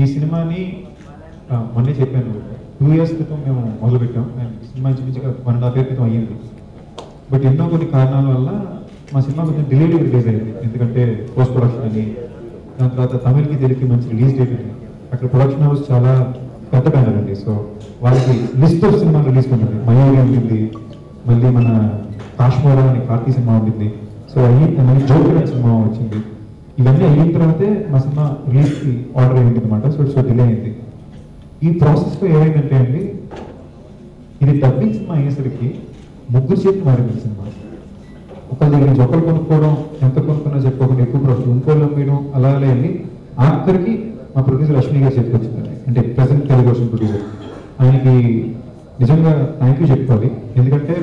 ఈ సినిమాని మొన్నే చెప్పాను. టూ ఇయర్స్ క్రితం మేము మొదలుపెట్టాం. అండ్ సినిమా ఇంచుమించుగా వన్ అండ్ హాఫ్ ఇయర్ క్రితం అయ్యింది. బట్ ఎన్నో కొన్ని కారణాల వల్ల మా సినిమా కొంచెం డిలేడ్ రిలీజ్ అయింది ఎందుకంటే పోస్ట్ ప్రొడక్షన్ అని దాని తర్వాత తమిళ్కి తెలుగుకి మంచి రిలీజ్ డేట్ అని. అక్కడ ప్రొడక్షన్ హౌస్ చాలా పెద్ద బ్యానర్ అండి. సో వాళ్ళకి లిస్ట్ ఆఫ్ సినిమాలు రిలీజ్ ఉంటుంది మయూరి ఉంటుంది మళ్ళీ మన కాశ్మీరా అని కార్తీ సినిమా ఉంటుంది సో అవి మళ్ళీ జోకర్ సినిమా వచ్చింది. ఇవన్నీ అయిన తర్వాతే మా సినిమా రిలీజ్కి ఆర్డర్ అయింది అనమాట సో సో డిలే అయింది. ఈ ప్రాసెస్లో ఏమైందంటే అండి ఇది డబ్బింగ్ సినిమా అయ్యేసరికి ముగ్గురు చేతులు మారింది సినిమా. ఒకరి దగ్గర నుంచి ఒకరు కొనుక్కోవడం ఎంత కొనుక్కున్నా చెప్పుకోకుండా ఎక్కువ ప్రొడక్ట్ ఇంకోళ్ళు అమ్మేయడం అలా అలా వెళ్ళి ఆఖరికి మా ప్రొడ్యూసర్ లక్ష్మి గారు చేతికి అంటే ప్రజెంట్ తెలుగు వర్షన్ ప్రొడ్యూసర్. ఆయనకి నిజంగా థ్యాంక్ యూ చెప్పుకోవాలి. ఎందుకంటే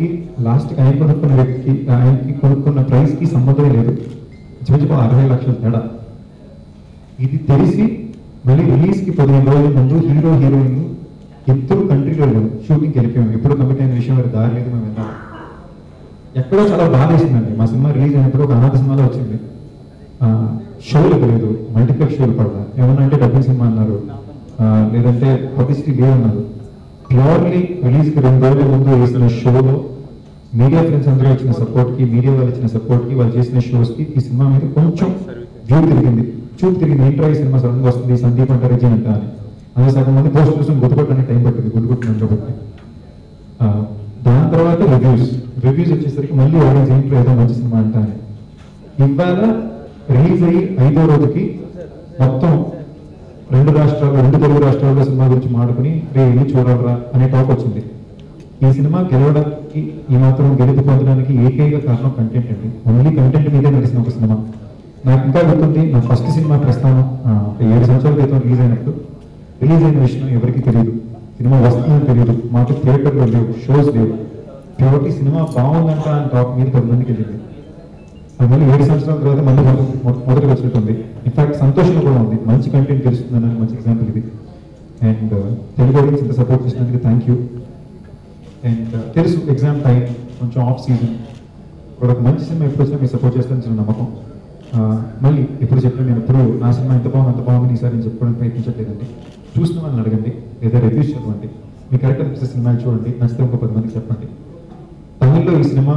వ్యక్తికి లాస్ట్ ఆయన కొనుక్కున్న వ్యక్తికి ఆయనకి కొనుక్కున్న ప్రైస్కి సంబంధం లేదు. ఇంచుమించు అరవై లక్షల తేడా. ఇది తెలిసి మళ్ళీ రిలీజ్కి పదిహేను రోజుల ముందు హీరో హీరోయిన్ ఇద్దరు కంట్రీలో షూటింగ్కి వెళ్ళిపోయాము ఎప్పుడు కమిట్ అయిన విషయం వారి దారి లేదు మేము విన్నాం. ఎక్కడో చాలా బాధ వేసిందండి మా సినిమా రిలీజ్ అయినప్పుడు ఒక అనాథ సినిమాలో వచ్చింది. ఆ, షోలు లేదు. మల్టీప్లెక్స్ షోలు పడదా ఏమన్నా అంటే డబ్బింగ్ సినిమా అన్నారు. లేదంటే పబ్లిసిటీ లేదన్నారు ప్యూర్లీ రిలీజ్కి రెండు రోజుల ముందు వేసిన షోలో మీడియా ఫ్రెండ్స్ అందరూ ఇచ్చిన సపోర్ట్కి మీడియా వాళ్ళు ఇచ్చిన సపోర్ట్కి వాళ్ళు చేసిన షోస్కి ఈ సినిమా మీద కొంచెం వ్యూ తిరిగింది. చూపు తిరిగింది. ఏంట్రా ఈ సినిమా సడన్గా వస్తుంది. సందీప్ అంటారు రిజన్ అంట అని. అదే సగం మంది పోస్ట్ కోసం గుర్తుపట్టడానికి టైం పట్టింది. గుర్తుపట్టినాను కాబట్టి ఆ, దాని తర్వాత రివ్యూస్ రివ్యూస్ వచ్చేసరికి మళ్ళీ ఆడియన్స్ ఏంటో ఏదో మంచి సినిమా అంట అని. ఇవాళ రిలీజ్ అయ్యి ఐదో రోజుకి మొత్తం రెండు రాష్ట్రాలు రెండు తెలుగు రాష్ట్రాల్లో సినిమా గురించి మాడుకుని రే వెళ్ళి చూడాలరా అనే టాక్ వచ్చింది. ఈ సినిమా గెలవడానికి ఈ మాత్రం గెలుపు పొందడానికి ఏకైక కారణం కంటెంట్ అండి. ఓన్లీ కంటెంట్ మీదే నడిచిన ఒక సినిమా. నాకు ఇంకా గుర్తుంది నా ఫస్ట్ సినిమా ప్రస్థానం ఒక ఏడు సంవత్సరాల క్రితం రిలీజ్ అయినప్పుడు. రిలీజ్ అయిన విషయం ఎవరికి తెలియదు సినిమా వస్తుందని తెలియదు మాకు థియేటర్లో లేవు షోస్ లేవు. కాబట్టి సినిమా బాగుందంట అని టాక్ మీద పది మందికి వెళ్ళింది అది మళ్ళీ ఏడు సంవత్సరాల తర్వాత మళ్ళీ మొదటి మొదటికి వచ్చినట్టుంది. ఇన్ఫాక్ట్ సంతోషంగా కూడా ఉంది. మంచి కంటెంట్ తెలుస్తుందని మంచి ఎగ్జాంపుల్ ఇది. అండ్ uh, తెలుగు ఆడియన్స్ ఇంత సపోర్ట్ చేసినందుకు థ్యాంక్ యూ అండ్ తెలుసు ఎగ్జామ్ టైం కొంచెం ఆఫ్ సీజన్ ఒక మంచి సినిమా ఎప్పుడు వచ్చినా మీరు సపోర్ట్ చేస్తారని చిన్న నమ్మకం. మళ్ళీ ఎప్పుడు చెప్పిన నేను ఎప్పుడు నా సినిమా ఎంత బాగుంది అంత బాగుంది ఈసారి నేను చెప్పుకోవడానికి ప్రయత్నించట్లేదండి. చూసిన వాళ్ళని అడగండి లేదా రివ్యూస్ చదవండి. మీ కరెక్ట్ అనిపిస్తే సినిమాలు చూడండి నచ్చితే ఇంకో పది మందికి చెప్పండి. తమిళ్ళో ఈ సినిమా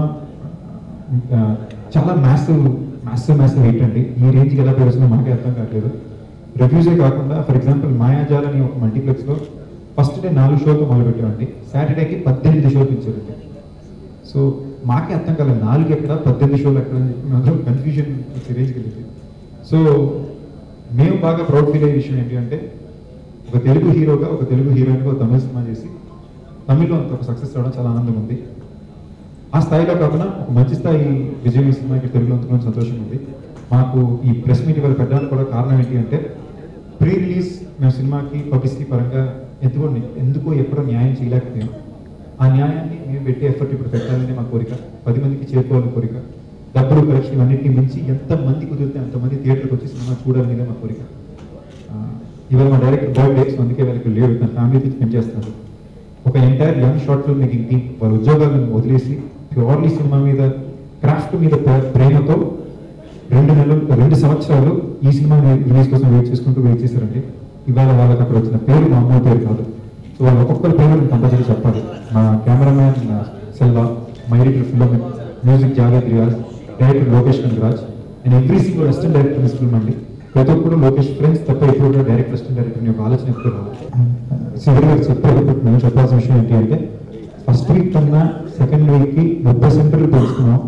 చాలా మ్యాసివ్ మ్యాసివ్ మ్యాసివ్ హిట్ అండి. మీ రేంజ్కి ఎలా పెరుగుతుందో మనకే అర్థం కావట్లేదు. రివ్యూసే కాకుండా ఫర్ ఎగ్జాంపుల్ మాయాజాల్ అని ఒక మల్టీప్లెక్స్లో ఫస్ట్ డే నాలుగు షోలతో మొదలుపెట్టామండి. సాటర్డేకి పద్దెనిమిది షోలు ఇచ్చారండి సో మాకే అర్థం కాలేదు. నాలుగు ఎక్కడ పద్దెనిమిది షోలు ఎక్కడ అని అందరూ కన్ఫ్యూజన్ రేంజ్కి వెళ్ళింది. సో మేము బాగా ప్రౌడ్ ఫీల్ అయ్యే విషయం ఏంటి అంటే ఒక తెలుగు హీరోగా ఒక తెలుగు హీరోయిన్గా ఒక తమిళ సినిమా చేసి తమిళ్ళో అంత ఒక సక్సెస్ రావడం చాలా ఆనందం ఉంది. ఆ స్థాయిలో కాకుండా ఒక మంచి స్థాయి విజయం సినిమాకి తెలుగులో అందుకుని సంతోషం ఉంది. మాకు ఈ ప్రెస్ మీట్ ఇవాళ పెట్టడానికి కూడా కారణం ఏంటి అంటే ప్రీ రిలీజ్ మేము సినిమాకి పబ్లిసిటీ పరంగా ఎందుకోండి ఎందుకో ఎప్పుడో న్యాయం చేయలేకపోయాం. ఆ న్యాయాన్ని మేము పెట్టే ఎఫర్ట్ ఇప్పుడు పెట్టాలని మా కోరిక. పది మందికి చేరుకోవాలని కోరిక. డబ్బులు కలెక్షన్ అన్నింటినీ మించి ఎంత మంది కుదిరితే అంతమంది థియేటర్కి వచ్చి సినిమా చూడాలనేదే మా కోరిక. ఇవాళ మా డైరెక్టర్ బర్త్డే సో అందుకే వాళ్ళకి లేడు. తన ఫ్యామిలీతో స్పెండ్ చేస్తారు ఒక entire young short film making team వాళ్ళ ఉద్యోగాలను వదిలేసి ప్యూర్లీ సినిమా మీద క్రాఫ్ట్ మీద ప్రేమతో రెండు నెలలు రెండు సంవత్సరాలు ఈ సినిమా రిలీజ్ కోసం వెయిట్ చేసుకుంటూ వెయిట్ చేశారండి. ఇవాళ వాళ్ళకి అక్కడ వచ్చిన పేరు మా పేరు కాదు. సో వాళ్ళ ఒక్కొక్కరి పేరు కంపల్సరీ చెప్పాలి. మా cameraman Selva my editor film music Javed Riaz director Lokesh Kanagaraj and every single assistant director this film అండి ప్రతి ఒక్కరు లోకేష్ ఫ్రెండ్స్ తప్ప ఎప్పుడు కూడా డైరెక్టర్ అసిస్టెంట్ డైరెక్టర్ యొక్క ఆలోచన ఎప్పుడు రాదు. సివిల్ గారు చెప్పేటప్పుడు నేను చెప్పాల్సిన విషయం ఏంటి అంటే ఫస్ట్ వీక్ కన్నా సెకండ్ వీక్కి ముప్పై సెంటర్లు పెంచుతున్నాం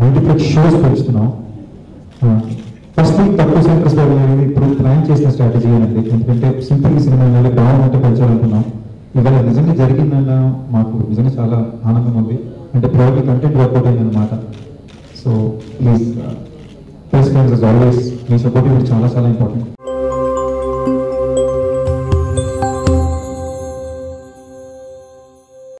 మల్టీప్లెక్స్ షోస్ పెంచుతున్నాం ఫస్ట్ వీక్ తక్కువ సెంటర్స్ అనేది ఇప్పుడు ప్లాన్ చేసిన స్ట్రాటజీ అనేది ఎందుకంటే సింపుల్ సినిమా వెళ్ళి బాగుంటే పెంచాలనుకున్నాం ఇవాళ నిజంగా జరిగిందన్న మాకు నిజంగా చాలా ఆనందం ఉంది. అంటే ప్రాబ్లీ కంటెంట్ వర్కౌట్ అయిందన్నమాట. సో ప్లీజ్ ప్రెస్ ఆల్వేస్ మీ సపోర్ట్ చాలా చాలా ఇంపార్టెంట్